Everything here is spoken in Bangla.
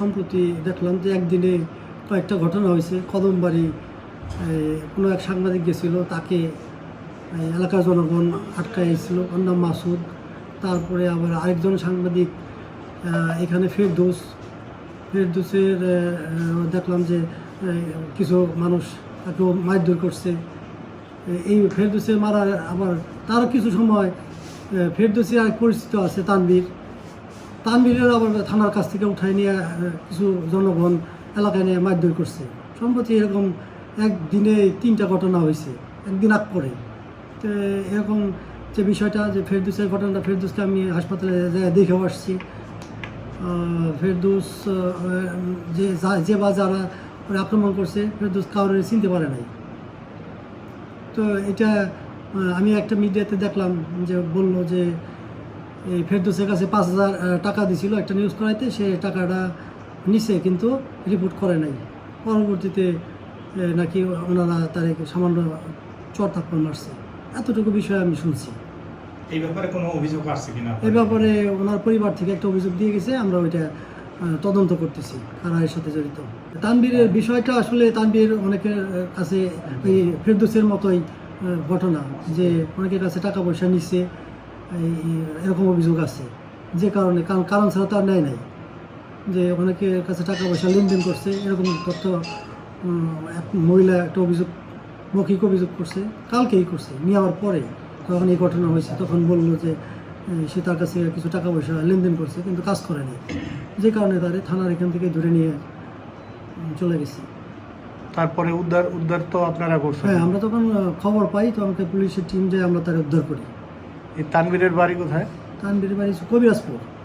সম্প্রতি দেখলাম যে একদিনে কয়েকটা ঘটনা হয়েছে। কদমবাড়ি কোনো এক সাংবাদিক গেছিল, তাকে এলাকার জনগণ আটকাইছিল, ওর নাম মাসুদ। তারপরে আবার আরেকজন সাংবাদিক এখানে ফেরদৌস। ফেরদৌসের দেখলাম যে কিছু মানুষ তাকেও মারধর করছে। এই ফেরদৌসের মারার আবার তারও কিছু সময় ফেরদৌসি আর পরিচিত আছে তানবীর তানবীরের আবার থানার কাছ থেকে উঠাই নিয়ে কিছু জনগণ এলাকায় নিয়ে মারধর করছে। সম্প্রতি এরকম একদিনে তিনটা ঘটনা হয়েছে, একদিন আগ করে। তো এরকম যে বিষয়টা, যে ফেরদৌসের ঘটনাটা, ফেরদুসকে আমি হাসপাতালে দেখেও আসছি। ফেরদৌস যে যা- বা যারা আক্রমণ করছে, ফেরদুস কাউরে চিনতে পারে নাই। তো এটা আমি একটা মিডিয়াতে দেখলাম যে বলল যে এই ফেরদৌসের কাছে পাঁচ হাজার টাকা দিছিল একটা নিউজ করাইতে সে টাকাটা নিছে কিন্তু রিপোর্ট করে নাই। পরবর্তীতে নাকি ওনারা তার সামান্য চর থাপ্পড় মারছে। এতটুকু বিষয় আমি শুনছি। এই ব্যাপারে কোনো অভিযোগ আসছে কিনা এ ব্যাপারে ওনার পরিবার থেকে একটা অভিযোগ দিয়ে গেছে আমরা ওইটা তদন্ত করতেছি কারা এর সাথে জড়িত। তানবীরের বিষয়টা আসলে তানবীর অনেকের কাছে এই ফেরদোসের মতোই ঘটনা যে অনেকের কাছে টাকা পয়সা নিচ্ছে এই এরকম অভিযোগ আছে। যে কারণে কারণ কারণ ছাড়া তো আর নেয় নাই। যে অনেকের কাছে টাকা পয়সা লেনদেন করছে এরকম তথ্য এক মহিলা একটা অভিযোগ মৌখিক অভিযোগ করছে কালকেই করছে নেওয়ার পরে যখন এই ঘটনা হয়েছে তখন বলল যে সে তার কাছে কিছু টাকা পয়সা লেনদেন করছে কিন্তু কাজ করেনি যে কারণে তারে থানার এখান থেকে ধরে নিয়ে চলে গেছে। তারপরে উদ্ধার উদ্ধার তো আপনারা করছেন। হ্যাঁ আমরা তখন খবর পাই তো আমাকে পুলিশের টিম যায় আমরা তাকে উদ্ধার করি। এই তানবীরের বাড়ি কোথায়? তানবীরের বাড়ি কবিরাজপুর।